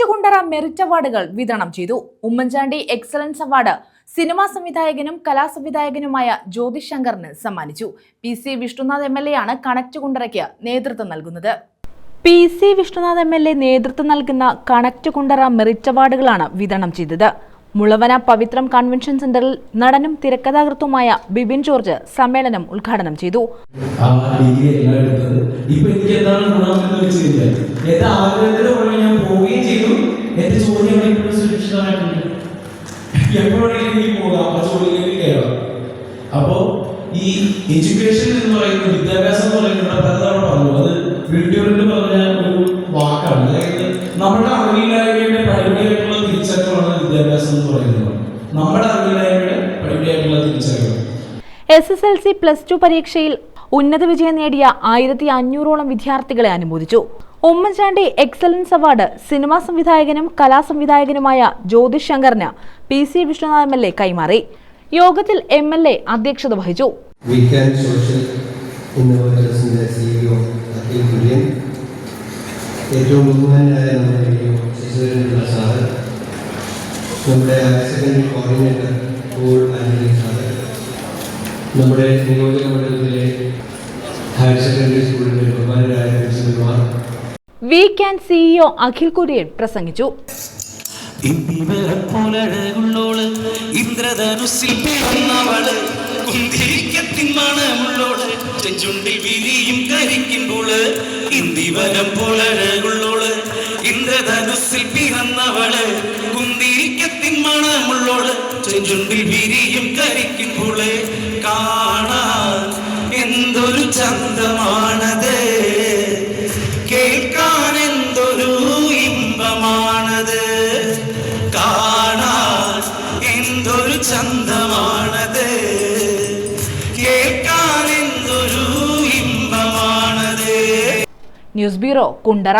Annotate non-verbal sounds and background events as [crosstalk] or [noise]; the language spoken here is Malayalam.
കണക്ട് കുണ്ടറ മെറിറ്റ് അവാർഡുകൾ വിതരണം ചെയ്തു. ഉമ്മൻചാണ്ടി എക്സലൻസ് അവാർഡ് സിനിമാ സംവിധായകനും കലാസംവിധായകനുമായ ജ്യോതിഷ് ശങ്കറിന് സമ്മാനിച്ചു. P C Vishnunath M L A ആണ് കണക്റ്റുകുണ്ടറയ്ക്ക് നേതൃത്വം നൽകുന്നത്. P C Vishnunath M L A നേതൃത്വം നൽകുന്ന കണക്റ്റുകുണ്ടറ കുണ്ടറ മെറിറ്റ് അവാർഡുകളാണ് വിതരണം ചെയ്തത്. മുളവന പവിത്രം കൺവെൻഷൻ സെന്ററിൽ നടനും തിരക്കഥാകൃത്തുമായ ബിബിൻ ജോർജ് സമ്മേളനം ഉദ്ഘാടനം ചെയ്തു. ഇപ്പൊ എനിക്ക് എന്താണ് ഗുണമെന്ന് വെച്ച് കഴിഞ്ഞാൽ എന്റെ ആഗ്രഹത്തിന്റെ സുരക്ഷിതമായിട്ടുണ്ട് [laughs] എപ്പോഴെങ്കിലും പോകാം ജോലിയിലേക്ക് കയറാം. അപ്പോ ഈ എഡ്യൂക്കേഷൻ എന്ന് പറയുന്ന വിദ്യാഭ്യാസം എന്ന് പറയുന്നത് പലതവണ പറഞ്ഞു. അത് പറഞ്ഞ ഒരു വാക്കാണ്. അതായത് നമ്മുടെ അറിവില്ലായ്മയുടെ പരിമിതിയായിട്ടുള്ള തിരിച്ചറിവാണ് വിദ്യാഭ്യാസം എന്ന് പറയുന്നത്. നമ്മുടെ അറിവില്ലായ്മയുടെ പരിമിതിയായിട്ടുള്ള തിരിച്ചറിവ്. S S L C plus two പരീക്ഷയിൽ ഉന്നത വിജയം നേടിയ ആയിരത്തി അഞ്ഞൂറോളം വിദ്യാർത്ഥികളെ അനുമോദിച്ചു. ഉമ്മൻചാണ്ടി എക്സലൻസ് അവാർഡ് സിനിമാ സംവിധായകനും കലാസംവിധായകനുമായ Jyothish ശങ്കറിന് P C Vishnunath M L A കൈമാറി. യോഗത്തിൽ എം എൽ എ അധ്യക്ഷത വഹിച്ചു. നമ്മുടെ സെക്കൻഡറി കോർഡിനേറ്റർ നമ്മുടെ നിയോജക മണ്ഡലത്തിലെ വീക്ക് സിഇഒ അഖിൽ കുര്യൻ പ്രസംഗിച്ചു. ഇന്ദ്രധനുസിൽ കാണാൻ എന്തൊരു ചന്തമാണത് കേൾക്കാൻ എന്തൊരു ഇമ്പമാണത്? കാണാൻ എന്തൊരു ചന്തമാണത്? കേൾക്കാൻ എന്തൊരു ഇമ്പമാണത്? News bureau Kundara.